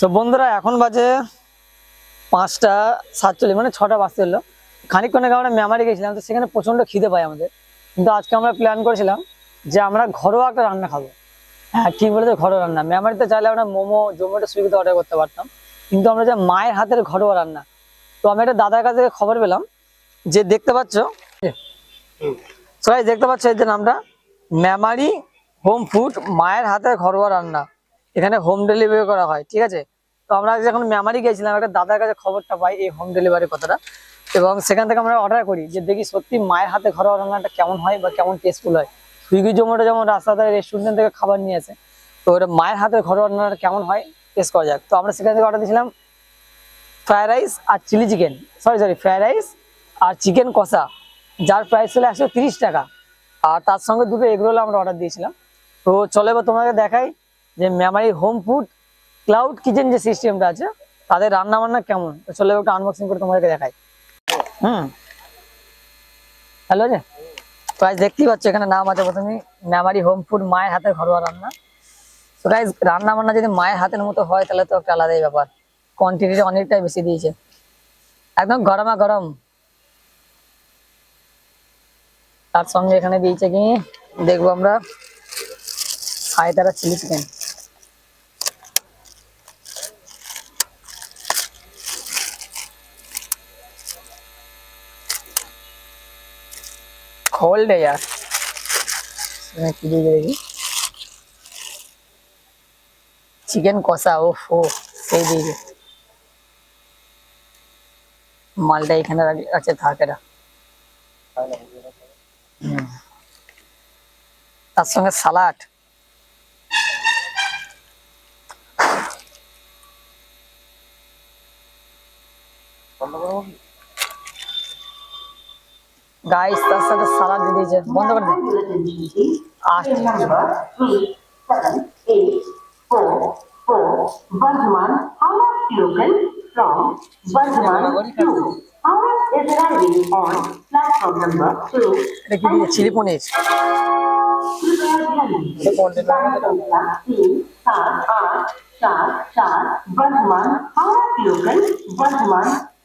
তো বন্ধুরা, এখন বাজে পাঁচটা সাতচল্লিশ মানে ছটা বাজতে এলো খানিকক্ষণ আগে আমরা মেমারি গেছিলাম, তো সেখানে প্রচণ্ড খিদে পাই আমাদের। কিন্তু আজকে আমরা প্ল্যান করেছিলাম যে আমরা ঘরোয়া একটা রান্না খাব। হ্যাঁ ঠিক বলেছ, ঘরোয়া রান্না। মেমারিতে চাইলে আমরা মোমো, জোম্যাটো সুইগিতে অর্ডার করতে পারতাম। কিন্তু আমরা যে মায়ের হাতের ঘরোয়া রান্না, তো আমি একটা দাদার কাছ থেকে খবর পেলাম যে দেখতে পাচ্ছ, সবাই দেখতে পাচ্ছ এই যে নামটা মেমারি হোম ফুড মায়ের হাতের ঘরোয়া রান্না। এখানে হোম ডেলিভারি করা হয়, ঠিক আছে? তো আমরা যখন মেমারি গেছিলাম একটা দাদার কাছে খবরটা পাই এই হোম ডেলিভারি কথাটা। এবং সেখান থেকে আমরা অর্ডার করি যে, দেখি সত্যি মায়ের হাতে ঘরোয়া রান্নাটা কেমন হয় বা কেমন টেস্টফুল হয়? সুইগি জোম্যাটো যেমন রাস্তা ধারে রেস্টুরেন্ট থেকে খাবার নিয়ে আসে, তো ওটা মায়ের হাতে ঘরোয়া রান্নাটা কেমন হয় টেস্ট করা যাক। তো আমরা সেখান থেকে অর্ডার দিয়েছিলাম ফ্রায়েড রাইস আর chilli chicken sorry sorry fried rice আর চিকেন কষা, যার প্রাইস ছিল একশো টাকা। আর তার সঙ্গে দুটো এগরোল আমরা অর্ডার দিয়েছিলাম। তো চলো এবার তোমাকে দেখাই যে memory home food cloud kitchen যে সিস্টেমটা আছে, তাদের রান্না বান্না কেমন চলে একটু আনবক্সিং করে তোমাদেরকে দেখাই। হুম। হ্যালো যে তো দেখতেই পাচ্ছ এখানে নাম আছে প্রথমে মেমারি হোম ফুড মায়ের হাতের ঘরোয়া রান্না। তো গাইজ রান্না বান্না যদি মায়ের হাতের মতো হয়, তাহলে তো একটা আলাদাই ব্যাপার। কোয়ান্টিটিটা অনেকটাই বেশি দিয়েছে। একদম গরমা গরম তার সঙ্গে এখানে দিয়েছে কি, দেখব আমরা সাইতারা চিলি চিকেন कोल्ड है यार इसमें की दी जाएगी চিকেন কষা ও ও সেই দিকে মালটা এখানে রাখি আছে থাক এটা হুম। তার সঙ্গে সালাড গাইস তার সাথে সালাদ দিয়ে দিয়েছে বন্ধ করে দে Bardhaman Howrah local from Bardhaman to Howrah is riding on platform number 2 দেখি দিয়ে চিলি পনির বর্ধমান হাওড়া লোকাল বর্ধমান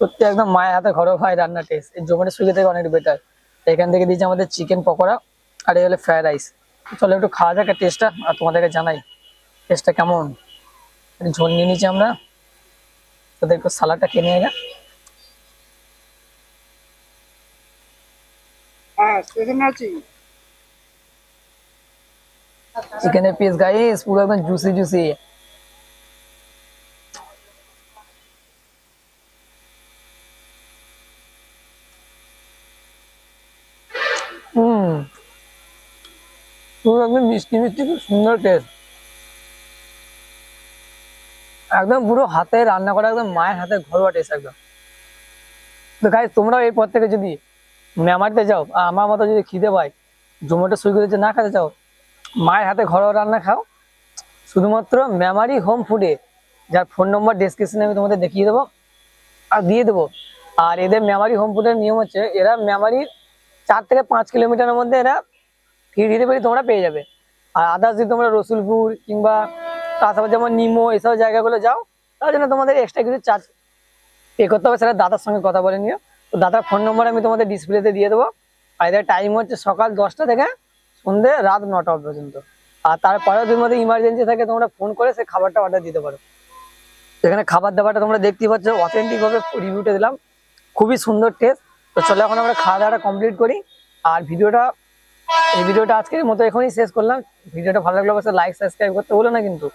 সত্যি একদম মায়ের হাতে ঘরোয়া ভাই রান্না টেস্ট এই জোম্যাটো সুইগি থেকে অনেক বেটার এখান থেকে দিয়েছে আমাদের চিকেন পকোড়া আর এই হলো ফ্রাইড রাইস চলো একটু খাওয়া যাক টেস্টটা আর তোমাদেরকে জানাই। টেস্টটা কেমন? ঝোল নিয়ে নিচ্ছি আমরা। তো একটু সালাডটা কিনে হ্যাঁ চিকেনের পিস গাইস পুরো একদম জুসি জুসি হুম। পুরো একদম মিষ্টি মিষ্টি খুব সুন্দর টেস্ট একদম পুরো হাতে রান্না করা, একদম মায়ের হাতে ঘরোয়া টেস্ট একদম। তো গাইস তোমরাও এই পর থেকে যদি মেমারিতে যাও আর আমার মতো যদি খিদে পায়, জোম্যাটো সুইগিতে যে না খেতে চাও, মায়ের হাতে ঘরোয়া রান্না খাও। শুধুমাত্র মেমারি হোম ফুডে যার ফোন নম্বর ডেসক্রিপশনে আমি তোমাদের দেখিয়ে দেবো, আর দিয়ে দেবো। আর এদের মেমারি হোম ফুডের নিয়ম হচ্ছে, এরা মেমারির চার থেকে পাঁচ কিলোমিটারের মধ্যে এরা ফ্রি ডেলিভারি তোমরা পেয়ে যাবে। আর আদার্স যদি তোমরা রসুলপুর কিংবা তাছাড়া যেমন নিমো এসব জায়গাগুলো যাও, তার জন্য তোমাদের এক্সট্রা কিছু চার্জ পে করতে হবে, সেটা দাদার সঙ্গে কথা বলে নিও। তো দাদার ফোন নম্বর আমি তোমাদের ডিসপ্লেতে দিয়ে দেবো। আর এদের টাইম হচ্ছে সকাল দশটা থেকে সন্ধ্যে রাত নটা পর্যন্ত। আর তারপরেও যদি মধ্যে ইমার্জেন্সি থাকে, তোমরা ফোন করে সে খাবারটা অর্ডার দিতে পারো। এখানে খাবার দাবারটা তোমরা দেখতেই পাচ্ছ অথেন্টিক ভাবে রিভিউটা দিলাম। খুবই সুন্দর টেস্ট তো চলো এখন আমরা খাওয়া দাওয়াটা কমপ্লিট করি। আর ভিডিওটা, এই ভিডিওটা আজকের মতো এখনই শেষ করলাম। ভিডিওটা ভালো লাগলে অবশ্যই লাইক সাবস্ক্রাইব করতে বলো না কিন্তু।